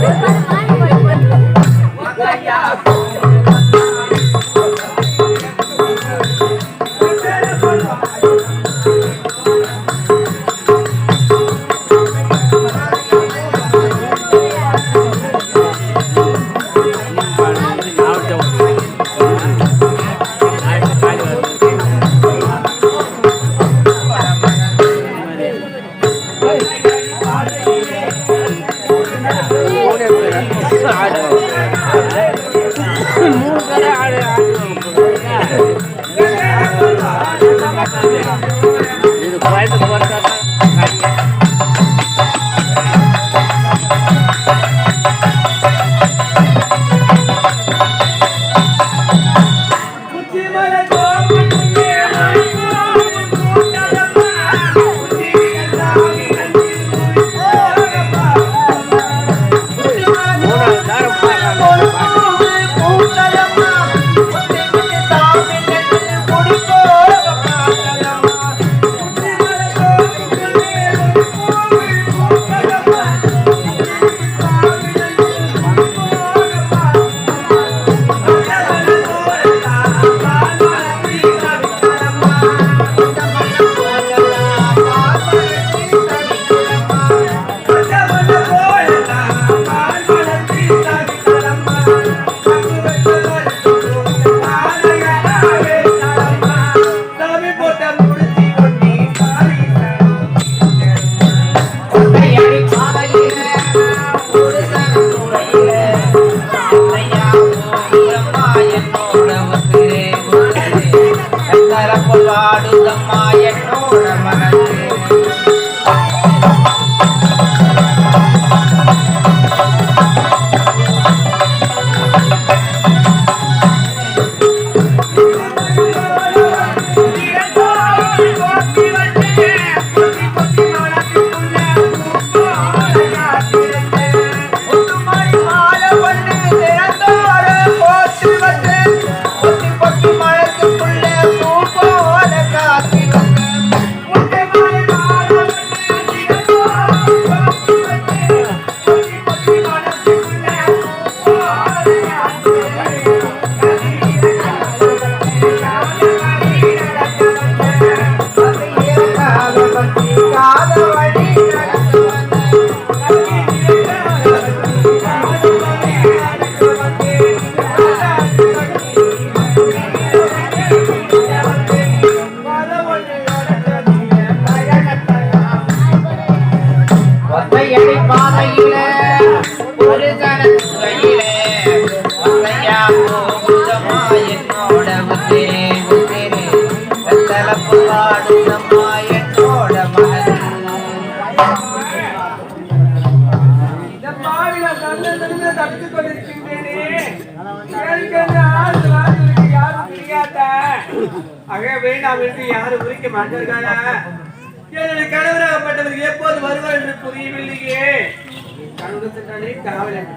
வாடுதம்மா என்னோட இந்த தப்பித்துக் கொண்டிருக்கின்றேனே. யாரும் தெரியாத ஆக வேண்டாம் என்று யாரும் உரிக்க மாட்டார்களா? என்னுடைய கணவராகப்பட்டவர் எப்போது வருவார் என்று புரியவில்லையே கணவர் சென்றாலே காவலன்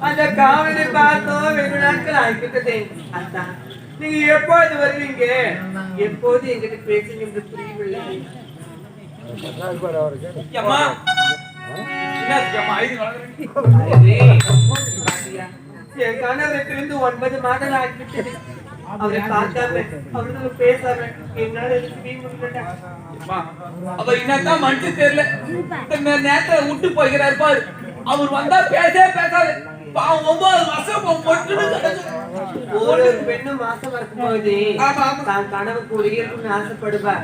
அந்த காவலை பார்த்தோம் வெகு நாட்கள் ஆகிவிட்டதே அதான் நீங்க எப்போது வருவீங்க? எப்போது எங்கிட்ட பேசுங்க என்று புரியவில்லை. என் கணவரை ஒன்பது மாதம் ஆகிவிட்டது. அவரை பார்க்காம அவரோட பேசாம என்னால அவர் என்னதான் தெரியல. நேரத்துல விட்டு பாரு. அவர் வந்தா பேசவே பேசாது. ஒன்பது வருஷம் ஒரு பெண்ணு மாசம் இருக்கும்போது. தான் கனவுக்கு இருக்கணும்னு ஆசைப்படுவா.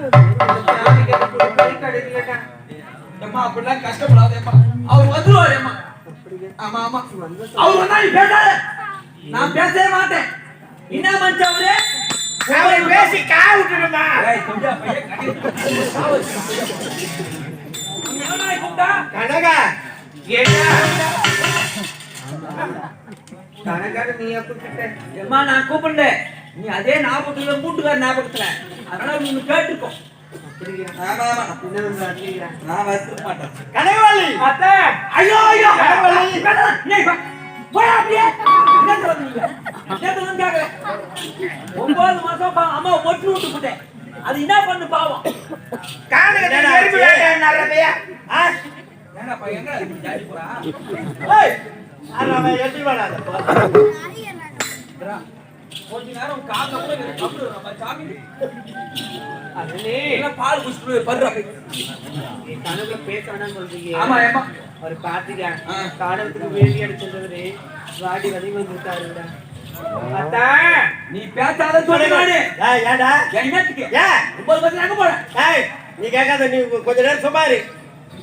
அம்மா அப்படிலாம் கஷ்டப்படாத அம்மா அவர் வந்துருவாரு அம்மா ஆமா ஆமா. அவர் வந்தா நீ பேசாத. நான் பேசவே மாட்டேன். என்ன மனுஷன் அவரு? அவர் பேசி விட்டுடுமா? கனகா. என்ன? கணக்கான நீ கூப்பிட்ட அம்மா நான் கூப்பிடுறேன். நீ அதே ஞாபகத்துல மூட்டுக்கார ஞாபகத்துல. அதனால நீ கேட்டுக்கோ. அப்படியா? ஆமா ஆமா என்ன வந்து அடிக்கிறா நான் வருத்த மாட்டேன் கனகவள்ளி அத்தை! ஐயோ ஐயோ! வா. போடா அப்படியே. ஒன்பது மாசம் பா- அம்மா ஒட்டு விட்டு போட்டேன் அது என்ன பண்ணு பாவம். கானகத்தை எறும்பு வேட்டையாடின இல்லையா ஆ? ஏன்னாப்பா, எங்கடா நீ ஜாதி போறா? ஏய், அது அவன் எட்டி வராத. இந்தா, கொஞ்ச நேரம் காலைல கூட எனக்கு பால் குடிச்சிட்டு கனவுல பேச வேணாம்னு சொல்றீங்க. ஆமா ஏமா அவர் பாத்துக்க. காடத்துக்கு வேலி அடிச்சிருந்தவரு. வாடி வதி வந்துட்டாருடா நீ பேசாத ஏன்டா? என் என்னத்துக்கு ஏன்? ஒன்பது பத்து எங்க போறேன். நீ கேட்காத நீ கொஞ்ச நேரம் சும்மா இரு.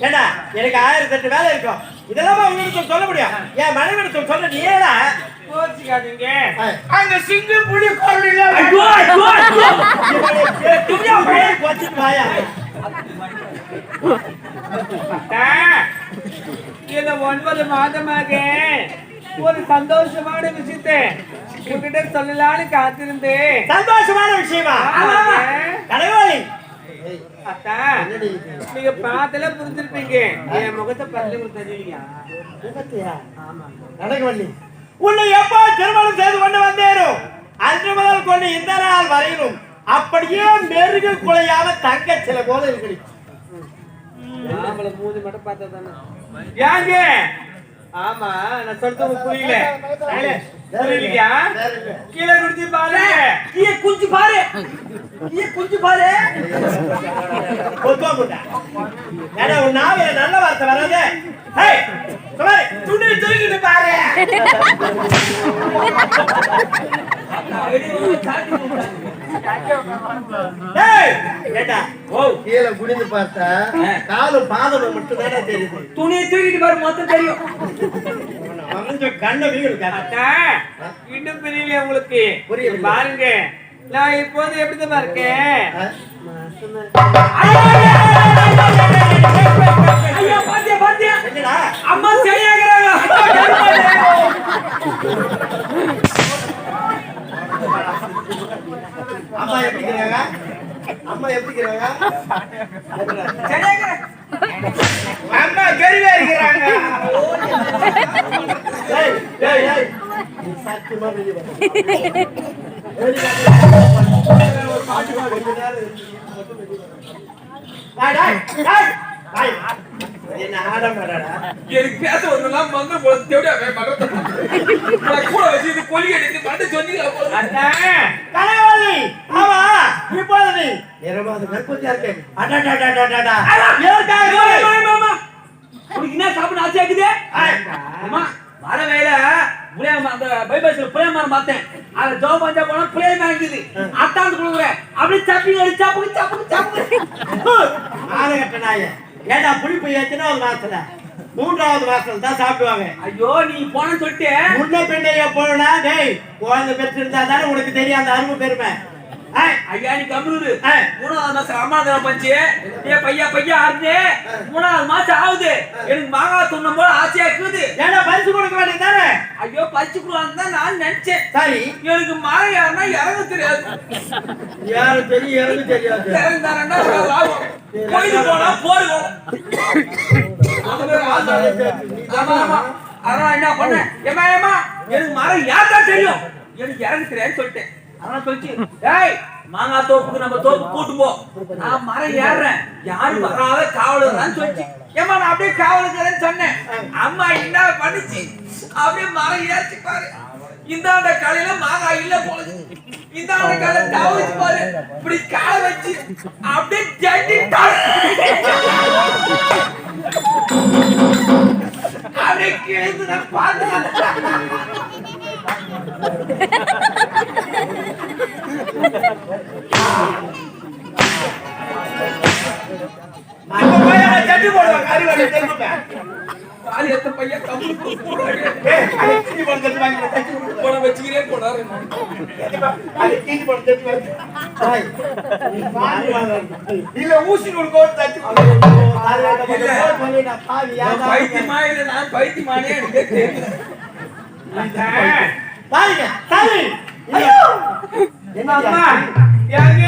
ஏண்டா எனக்கு ஆயிரத்தி எட்டு வேலை இருக்கும் இதெல்லாம் உங்களுக்கு சொல்ல முடியும்? என் மனைவி சொல்ல நீ ஏடா கோச்சிக்காதீங்க. அங்க சிங்கம் புலி. அத்தா இந்த ஒன்பது மாதமாக ஒரு சந்தோஷமான விஷயத்தை உங்ககிட்ட சொல்லலாம்னு காத்திருந்தேன். சந்தோஷமான விஷயமா? நீங்க பார்த்தல புரிஞ்சிருப்பீங்க. என் முகத்தை பல்லு தெரியுங்க ஆமா. நடக்கவள்ளி உன்னை எப்போ திருமணம் செய்து கொண்டு வந்தேனோ அன்று முதல் கொண்டு இந்த நாள் வரையிலும் அப்படியே மெருகு குலையாம தங்க சில போல இருக்கு ஆம்பளை மூஞ்சி மட்டும் பார்த்தா தானே. ஏங்க? ஆமா நான் சொல்றது புரியல. புரியலையா? கீழே குடிச்சு பாரு. கீழே குஞ்சு பாரு. கீழே குஞ்சு பாரு. ஒத்துவாங்கடா. ஏன்னா உன் நாவில நல்ல வார்த்தை வராது. ஹேய், சுமாரி, துணி தூக்கிட்டு பாரு. கீழே குடிந்து பார்த்தா பாதமும் மட்டும் தானே தெரியுது. துணியை தூக்கிட்டு பாரு மொத்தம் தெரியும். கண்ணை வீடு இன்னும் புரியல உங்களுக்கு? புரியவில்லை. பாருங்க. நான் இப்போது இருக்கேன்? பாத்தியா பாத்தியா? என்னடா? அம்மா சரியாகிறாங்க. அம்மா எப்படி இருக்கிறாங்க அம்மா எப்படி இருக்கிறாங்க அம்மா கருவியா இருக்கிறாங்க. ஏய், ஏய், ஏய். நீ சத்தியமா வெளிய எனக்கு பேச வந்தெல்லாம் மங்க தேவையா கூட வச்சு இது கொல்லி அடித்து பண்ண சொன்னீங்க ஆமா இப்போது நிறமாத கற்பத்தியா இருக்கு அடடடடடடா உனக்கு என்ன சாப்பிட ஆசையா இருக்குது வர வேலை புளிய அந்த பைபாஸ்ல புளிய மரம் பார்த்தேன் அதுல ஜோ பஞ்சா போனா மரம் இருக்குது. அத்தாந்து கொடுக்குறேன் அப்படியே சப்பிங்க அடி சாப்பிடு சாப்பிடு சாப்பிடு ஆனகட்ட நாய ஏடா புளிப்பு ஏத்தினா ஒரு மாசத்துல மூன்றாவது மாசத்துல தான் சாப்பிடுவாங்க. ஐயோ நீ போன சொல்லிட்டு. முன்ன பின்னைய போனா டேய் குழந்தை பெற்றிருந்தா தானே உனக்கு தெரியும் அந்த அருமை பெருமை. ஐயா நீ கம்முனு ஏய், மூணாவது மாசம் அம்மா தரம் பஞ்சு. ஏ பையா பையா ஆறுது. மூணாவது மாசம் ஆகுது. எனக்கு மாங்காய் துண்ணும் போல ஆசையா இருக்குது. ஏடா பரிசு கொடுக்க வேண்டியது தானே? ஐயோ பறிச்சு கொடுவான்னு தான் நான் நினைச்சேன். சரி. எனக்கு மரம் யாருன்னா இறங்க தெரியாது. யாரு தெரியும் எனக்கு தெரியாது. இறந்தாரன்னா லாபம் கோயிலுக்கு போனா ஆமா அதான் என்ன பண்ணேன்? ஏமா ஏமா எனக்கு மரம் யாருக்கா தெரியும்? எனக்கு இறங்க தெரியாதுன்னு சொல்லிட்டேன். அதான் சொல்லிச்சு டேய் மாங்காய் தோப்புக்கு நம்ம தோப்பு கூட்டு போ. நான் மரம் ஏறுறேன். யாரும் வராத காவலுறான்னு சொல்லிச்சு ஏமா நான் அப்படியே காவலுக்குறேன்னு சொன்னேன். அம்மா என்ன பண்ணுச்சு. அப்படியே மரம் ஏறிச்சு பாரு. இந்த அந்த காலையில மாங்காய் இல்ல போல இந்தாண்ட காலையில தவச்சு பாரு. இப்படி கால வச்சு அப்படியே ஜட்டி அப்படியே கிழிந்து நான் பார்த்தேன் இல்ல ஊசி தட்டி கொடு. ஏன்டா? பைத்தியமா இல்ல நான் பைத்தியமானே எனக்கு தெரியல பாருங்க, சரி. என்ன அம்மா ஏங்க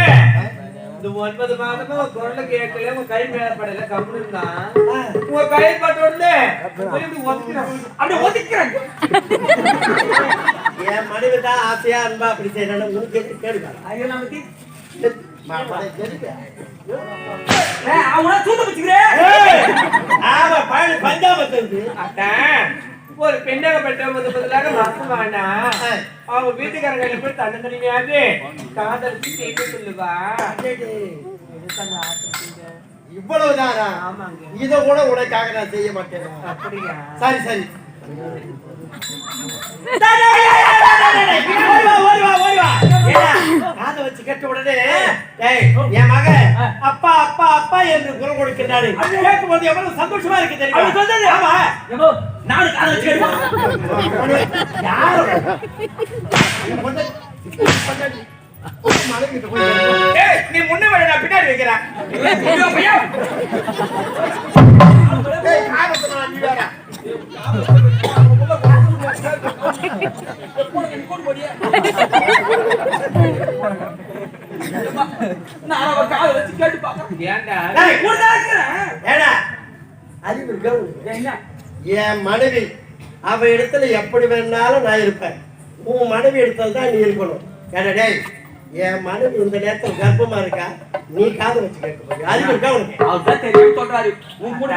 இந்த ஒன்பது மாதமா உங்க குரலை கேட்கல உங்க கை மேல படல கம்முன்னு இருந்தான் உங்க கை பட்ட உடனே. அப்படியே ஒதுக்கிறாங்க என் மனைவி தான் ஆசையா அன்பா அப்படி செய்யணும் உனக்கு கேடுங்க ஐயோ தெரியுங்க அவனா தூத்த வச்சுக்கிறேன் ஏய்! பஞ்சாபத்து அதான் ஒரு பெண்ணாக பெற்றவங்க பதிலாக மாசமானா அவங்க வீட்டுக்காரங்க போய் தன்னந்தனிமையாது காதலிச்சு கேட்க சொல்லுவா? இவ்வளவுதானா? ஆமாங்க. இத கூட உனக்காக நான் செய்ய மாட்டேன்? அப்படியா? சரி சரி. வச்சு என் மகன் அப்பா அப்பா அப்பா என்று குரல் கொடுக்கிறாரு கேட்கும்போது எவ்வளவு சந்தோஷமா இருக்கு தெரியுமா ஏய் நீ முன்ன வழி பின்னாடி வைக்கிறேன் ஐயோ, நீ வேற. என் மனைவி அவ இடத்துல எப்படி வேணாலும் நான் இருப்பேன். உன் மனைவி இடத்துல தான் நீ இருக்கணும். ஏன்னா டேய் என் மனைவி இந்த நேரத்துல கர்ப்பமா இருக்கா? நீ காதை வச்சு கேட்க போறியா? அறிவு இருக்கா உனக்கு? தெரியும் சொல்றாரு. உன் கூட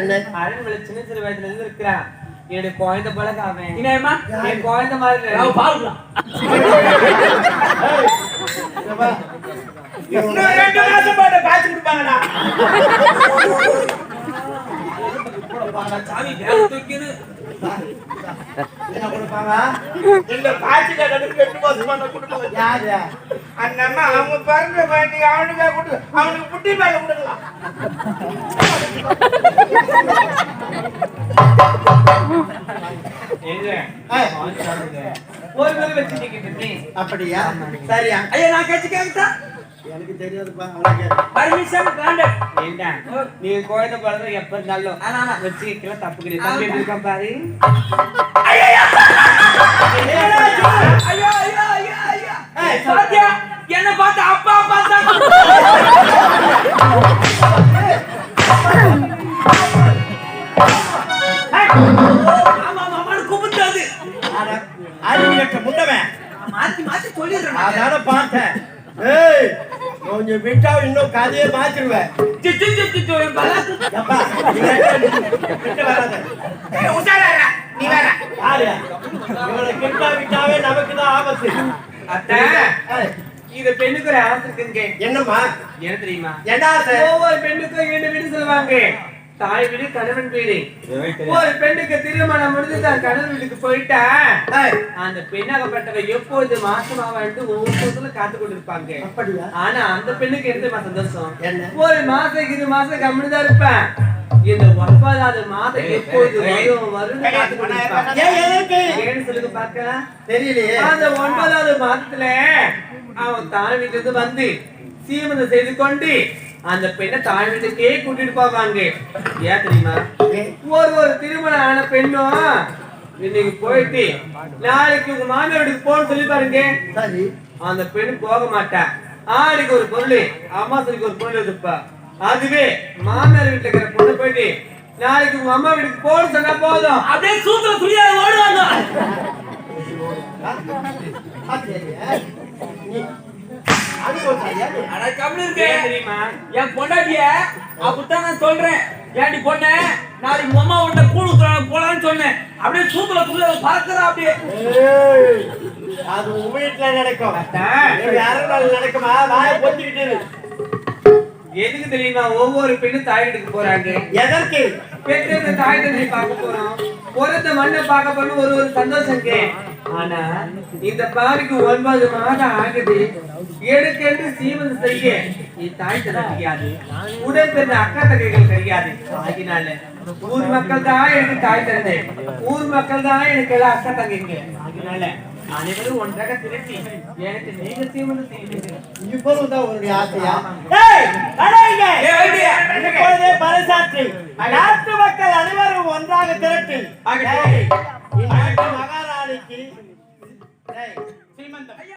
என்ன? அரண்மனை சின்ன சின்ன வயதுல இருந்து இருக்கிறான். என்னுடைய குழந்தை பழக அவன் இனியம்மா, என் குழந்தை மாதிரி வா. இன்னும் ரெண்டு மாசம் பாட்டு காய்ச்சி கொடுப்பாங்கடா. சாமி பேர் தூக்கின்னு. என்ன கொடுப்பாங்க? இந்த காய்ச்சில நடுக்கு ரெண்டு மாசமா கொடுப்பாங்க. யாரு? அந்த அம்மா அவங்க பிறந்த வேண்டி அவனுக்கு கொடு அவனுக்கு புட்டி மேல கொடுக்கலாம். அப்படியா? சரியா. ஐயா, நான் கேட்டு கேட்டா? எனக்கு தெரியாதுப்பா நீ குழந்தை பிறந்த எப்ப இருந்தாலும் ஆனா, தப்பு கிடையாது தம்பி பாரு? என்ன பார்த்து அப்பா அப்பா கூப்பிட்டாது அறிவு கட்ட முண்டவன் மாத்தி மாத்தி சொல்லிடுறேன் அதான பார்த்தேன். ஏய் கொஞ்சம் விட்டா இன்னும் கதையை மாத்திருவேன் நீ வேற. யாரு? கிட்டா விட்டாவே நமக்கு தான் ஆபத்து. அத்தை ஏய், இது பெண்ணுக்கு ஒரு ஆசை இருக்குங்க என்னம்மா? என்ன தெரியுமா? என்ன? ஒவ்வொரு பெண்ணுக்கும் இரண்டு வீடு சொல்லுவாங்க. தாய் வீடு கணவன் வீடு. ஒரு பெண்ணுக்கு திருமணம் முடிஞ்சு தான் கணவன் வீட்டுக்கு போயிட்டா அந்த பெண்ணாகப்பட்டவ எப்போது மாசமாவான்ட்டு ஒவ்வொருத்தத்துல காத்து கொண்டிருப்பாங்க? அப்படியா? ஆனா அந்த பெண்ணுக்கு எடுத்துமா சந்தோஷம் என்ன? ஒரு மாசம் இரு மாசம் கம்முனு தான் இருப்பேன். இந்த ஒன்பதாவது மாதம் எப்போது வரும் வரும்னு காத்து கொண்டிருப்பாங்க சொல்லுங்க பார்க்கலாம் தெரியலையே. அந்த ஒன்பதாவது மாதத்துல அவன் தாய் வீட்டுல இருந்து வந்து சீமந்தம் செய்து கொண்டு அந்த பெண்ணை தாய் வீட்டுக்கே கூட்டிட்டு போவாங்க. ஏன் தெரியுமா? ஒரு ஒரு திருமணம் ஆன பெண்ணும் இன்னைக்கு போயிட்டு நாளைக்கு உங்க மாமியார் வீட்டுக்கு போன்னு சொல்லி பாருங்க. சரி. அந்த பெண் போக மாட்டா. ஆடிக்கு ஒரு பொருள் அம்மாசனுக்கு ஒரு பொருள் இருப்பா அதுவே மாமியார் வீட்டுல இருக்கிற பொண்ணு போயிட்டு நாளைக்கு உங்க அம்மா வீட்டுக்கு போன்னு சொன்னா போதும். அப்படியே சூத்திர துணியா ஓடுவாங்க ஆ, சரி. நீ அனுபவத்தாரியா நீ? அட கம்முனு இருக்கு. தெரியுமா? என் பொண்டாட்டிய அப்படித்தான் நான் சொல்றேன். ஏன்டி பொண்ணு? நாளைக்கு உங்க அம்மா உன்ட கூழ் ஊத்துறாங்க போலான்னு சொன்னேன். அப்படியே சூத்துல துள்ள பறக்குறா அப்படியே. அது வீட்டுல நடக்கும். யாரும் நடக்குமா? வாய பொத்திக்கிட்டு. எதுக்கு தெரியுமா? ஒவ்வொரு பெண்ணும் தாய் வீட்டுக்கு போறாங்க. எதற்கு? பெற்றது தாய் தந்தை பார்க்க போறோம். பிறந்த மண்ணை பார்க்க பண்ண ஒரு ஒரு சந்தோஷம் ஆனா இந்த பாவிக்கு ஒன்பது மாதம் ஆகுது. எடுக்கென்று சீமந்தம் செய்ய? தாய் தந்தை கிடையாது. உடன் பிறந்த அக்கா தகைகள் கிடையாது. ஆகினால ஊர் மக்கள் தான் எனக்கு தாய் தந்தை. ஊர் மக்கள் தான் எனக்கு எல்லாம் அக்கா தங்கைங்க. ஆகினால அனைவரும் ஒன்றாக திரட்டி எனக்கு நீங்க சீமந்தம் செய்யுங்க ஆசையா. இப்பொழுதே பறைசாற்றி. நாட்டு மக்கள் அனைவரும் ஒன்றாக திரட்டி. மகாராணிக்கு